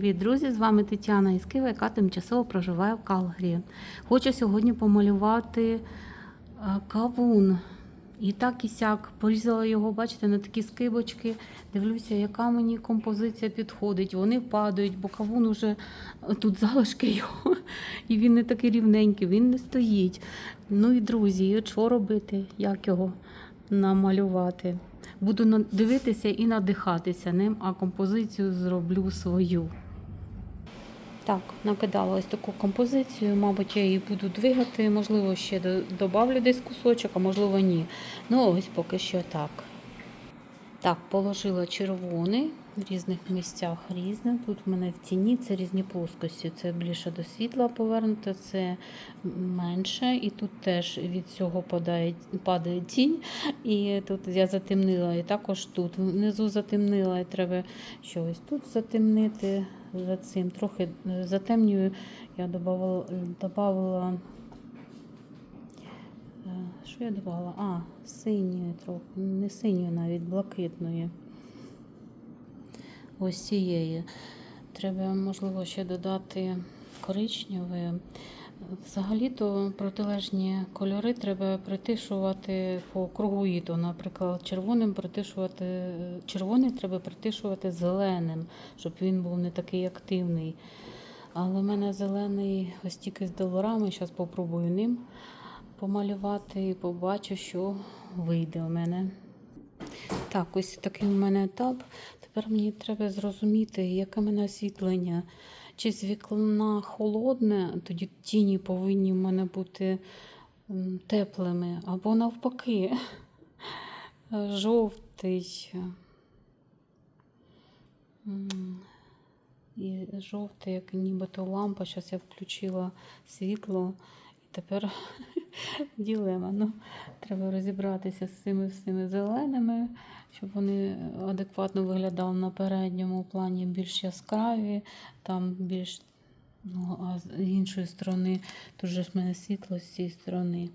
Привіт, друзі! З вами Тетяна із Києва, яка тимчасово проживає в Калгарі. Хочу сьогодні помалювати е, кавун. І так і сяк. Порізала його, бачите, на такі скибочки. Дивлюся, яка мені композиція підходить. Вони падають, бо кавун уже е, тут залишки його. І він не такий рівненький, він не стоїть. Ну і друзі, і що робити, як його намалювати. Буду дивитися і надихатися ним, а композицію зроблю свою. Так, накидала ось таку композицію. Мабуть, я її буду двигати. Можливо, ще додавлю десь кусочок, а можливо, ні. Ну, ось поки що так. Так, положила червоний в різних місцях різне. Тут в мене в тіні це різні плоскості. Це більше до світла повернуто, це менше. І тут теж від цього падає, падає тінь. І тут я затемнила, і також тут внизу затемнила, і треба щось тут затемнити за цим. Трохи е, затемнюю, я додавала, е, що я додавала? А, синьої трохи, не синьої навіть, блакитної. Ось цієї. Треба, можливо, ще додати коричневої. Взагалі-то протилежні кольори треба притишувати по кругу то Наприклад, червоним притишувати, червоний треба притишувати зеленим, щоб він був не такий активний. Але в мене зелений ось тільки з доларами. Зараз попробую ним помалювати і побачу, що вийде у мене. Так, ось такий у мене етап. Тепер мені треба зрозуміти, яке мене освітлення. Чи з вікна холодне, тоді тіні повинні в мене бути теплими, або навпаки, жовтий. І жовтий, як нібито лампа. Зараз я включила світло. І тепер ділема. Ну, треба розібратися з цими всіми зеленими, щоб вони адекватно виглядали на передньому плані більш яскраві, там більш. Ну, а з іншої сторони, тут же ж мене світло з цієї сторони.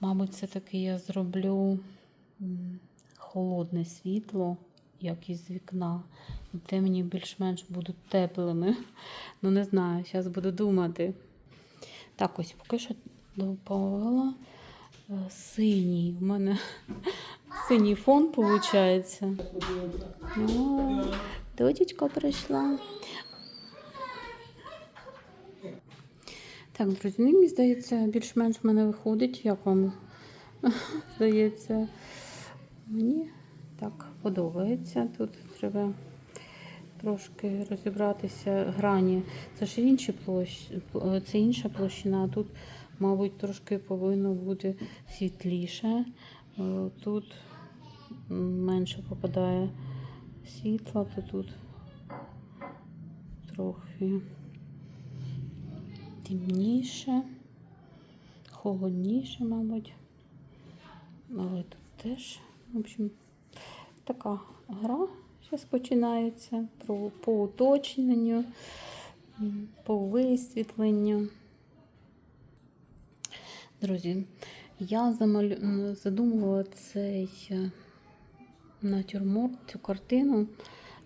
Мабуть, все-таки я зроблю холодне світло, як із вікна. І темні більш-менш будуть теплими. Ну, не знаю, зараз буду думати. Так, ось поки що додала е, синій. У мене синій фон виходить. Дочечка прийшла. Так, друзі, ну, мені здається, більш-менш в мене виходить. Як вам здається? Мені так подобається. Тут треба трошки розібратися грані. Це ж інші площ... це інша площина, а тут, мабуть, трошки повинно бути світліше. Е, Тут менше попадає світла, то тут трохи темніше, холодніше, мабуть. Але тут теж, в общем, така гра зараз починається про, по уточненню, по висвітленню. Друзі, я задумувала цей е, натюрморт, цю картину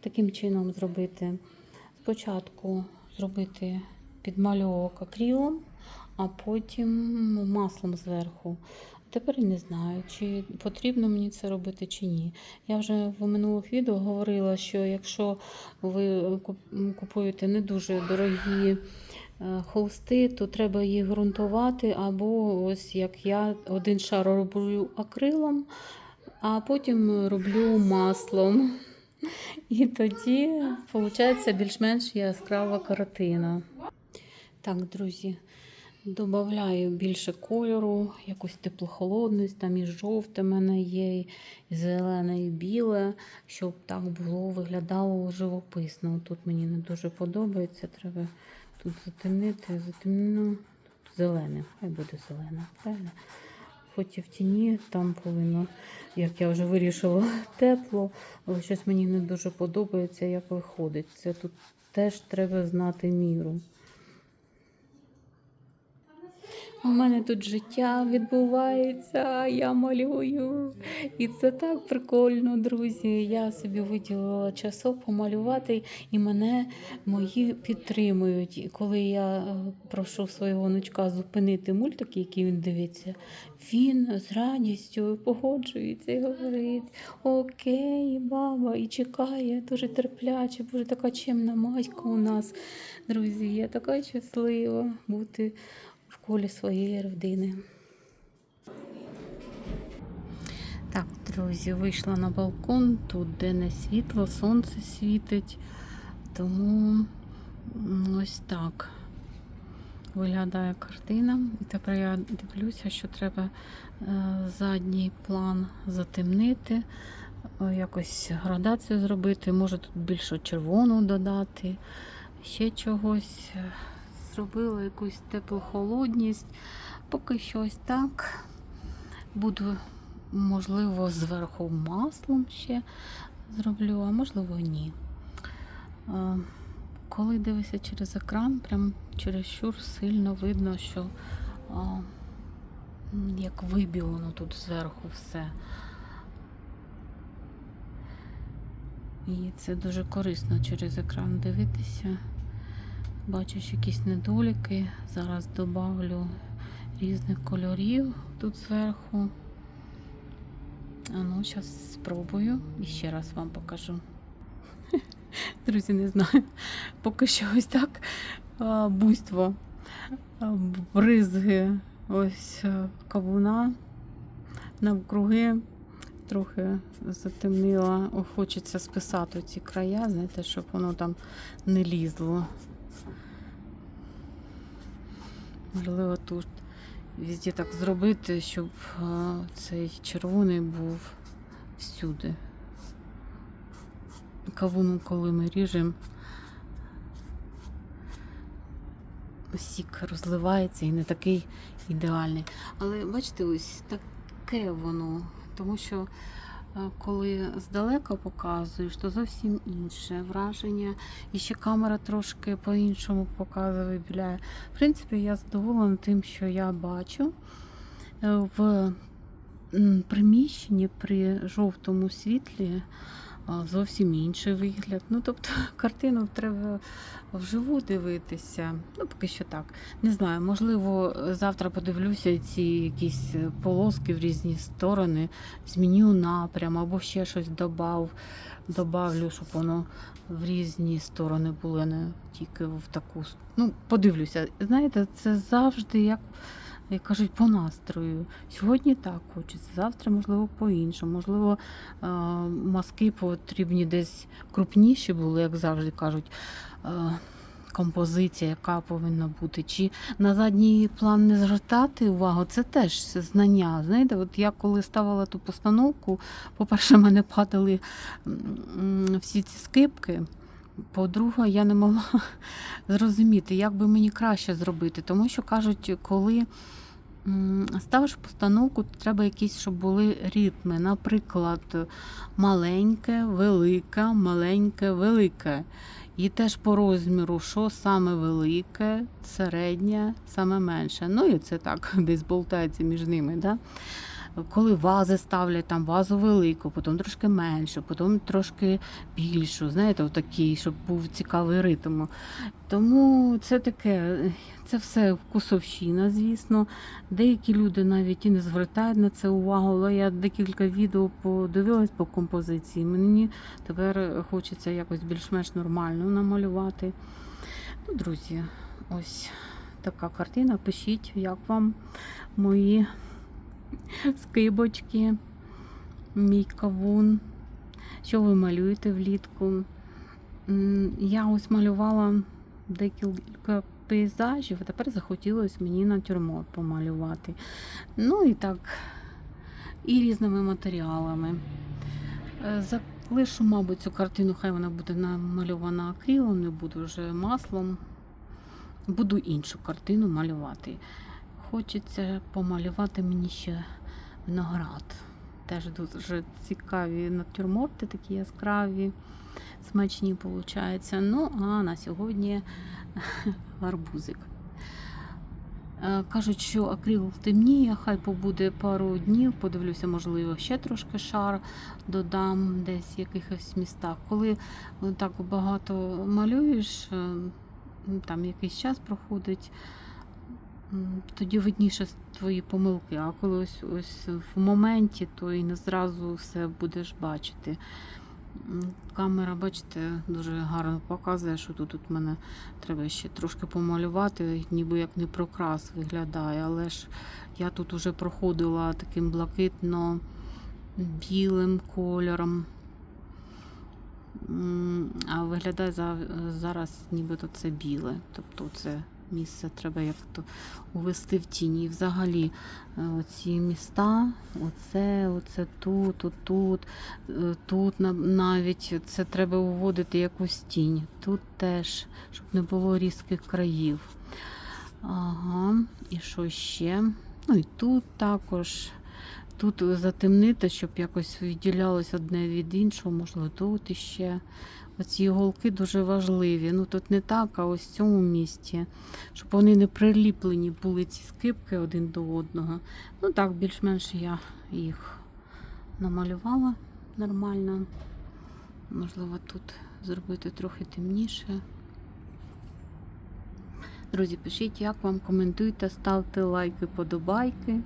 таким чином зробити. Спочатку зробити підмальовок акрилом, а потім маслом зверху. Тепер не знаю, чи потрібно мені це робити чи ні. Я вже в минулих відео говорила, що якщо ви купуєте не дуже дорогі е, холсти, то треба їх ґрунтувати, або ось як я один шар роблю акрилом, а потім роблю маслом. І тоді виходить більш-менш яскрава картина. Так, друзі, додаю більше кольору, якусь теплохолодність, там і жовте в мене є, і зелене, і біле, щоб так було, виглядало живописно. Тут мені не дуже подобається. Треба тут затемнити, затемнено. Тут зелене, хай буде зелене. Правильно? Хоч і в тіні там повинно, як я вже вирішила, тепло, але щось мені не дуже подобається, як виходить. Це тут теж треба знати міру. У мене тут життя відбувається, я малюю. І це так прикольно, друзі. Я собі виділила часок помалювати, і мене мої підтримують. І коли я е, прошу свого онучка зупинити мультики, які він дивиться, він з радістю погоджується і говорить: Окей, баба, і чекає, дуже терпляче, боже, така чемна матька у нас. Друзі, я така щаслива бути колі своєї родини. Так, друзі, вийшла на балкон, тут де не світло, сонце світить. Тому ось так виглядає картина. І тепер я дивлюся, що треба е, задній план затемнити, е, якось градацію зробити. Може тут більше червону додати, ще чогось. Зробила якусь теплу холодність. Поки що ось так. Буду, можливо, зверху маслом ще зроблю, а можливо, ні. Коли дивишся через екран, прям чересчур сильно видно, що м, як вибілено тут зверху все. І це дуже корисно через екран дивитися. Бачиш якісь недоліки. Зараз добавлю різних кольорів тут зверху. А ну, зараз спробую і ще раз вам покажу. Друзі, не знаю. Поки що ось так буйство, бризги, ось кавуна навкруги. Трохи затемнила. Хочеться списати ці края, знаєте, щоб воно там не лізло. Можливо, тут везде так зробити, щоб цей червоний був всюди. Кавуну, коли ми ріжемо, сік розливається і не такий ідеальний. Але бачите, ось таке воно, тому що е, коли здалека показуєш, то зовсім інше враження. І ще камера трошки по-іншому показує, вибіляє. В принципі, я задоволена тим, що я бачу Е, в приміщенні при жовтому світлі зовсім інший вигляд. Ну, тобто, картину треба вживу дивитися. Ну, поки що так. Не знаю, можливо, завтра подивлюся ці якісь полоски в різні сторони, зміню напрям або ще щось добав, добавлю, щоб воно в різні сторони було, не тільки в таку. Ну, подивлюся. Знаєте, це завжди як. Як кажуть, по настрою. Сьогодні так хочеться, завтра, можливо, по-іншому. Можливо, е, мазки потрібні десь крупніші були, як завжди кажуть. Е, Композиція, яка повинна бути, чи на задній план не звертати увагу, це теж знання. Знаєте, от я коли ставила ту постановку, по-перше, мене падали всі ці скипки. По-друге, я не могла зрозуміти, як би мені краще зробити. Тому що кажуть, коли ставиш постановку, то треба якісь, щоб були ритми. Наприклад, маленьке, велике, маленьке, велике. І теж по розміру, що саме велике, середнє, саме менше. Ну і це так десь болтається між ними. Да? Коли вази ставлять, там вазу велику, потім трошки меншу, потім трошки більшу. Знаєте, отакий, щоб був цікавий ритм. Тому це таке, це все вкусовщина, звісно. Деякі люди навіть і не звертають на це увагу, але я декілька відео подивилась по композиції. Мені тепер хочеться якось більш-менш нормально намалювати. Ну, друзі, ось така картина. Пишіть, як вам мої скибочки, мій кавун. Що ви малюєте влітку? Я ось малювала декілька пейзажів, а тепер захотілося мені натюрморт помалювати. Ну і так, і різними матеріалами. Е, Залишу, мабуть, цю картину, хай вона буде намальована акрилом, не буду вже маслом. Буду іншу картину малювати. Хочеться помалювати мені ще виноград. Теж дуже цікаві натюрморти, такі яскраві, смачні виходять. Ну, а на сьогодні гарбузик. Е, Кажуть, що акрил темніє, хай побуде пару днів, подивлюся, можливо, ще трошки шар додам десь в якихось містах. Коли так багато малюєш, е, там якийсь час проходить, тоді видніше твої помилки. А коли ось ось в моменті, то і не зразу все будеш бачити. Камера, бачите, дуже гарно показує, що тут, тут мене треба ще трошки помалювати, ніби як не прокрас виглядає, але ж я тут уже проходила таким блакитно-білим кольором. А виглядає зараз нібито це біле. Тобто це місце треба як-то увести в тіні. І взагалі е, оці міста, оце, оце тут, е, тут на- навіть це треба уводити якусь тінь. Тут теж, щоб не було різких країв. Ага, і що ще? Ну і тут також. Тут затемнити, щоб якось відділялось одне від іншого, можливо, тут іще. Оці іголки дуже важливі. Ну тут не так, а ось в цьому місці, щоб вони не приліплені були ці скипки один до одного. Ну так, більш-менш я їх намалювала нормально. Можливо, тут зробити трохи темніше. Друзі, пишіть, як вам, коментуйте, ставте лайки, подобайки.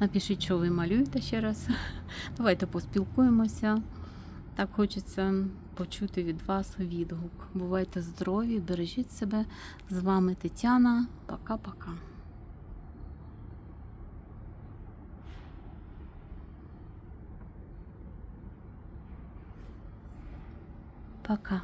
Напишіть, що ви малюєте ще раз. Давайте поспілкуємося. Так хочеться почути від вас відгук. Бувайте здорові, бережіть себе. З вами Тетяна. Пока-пока. Пока.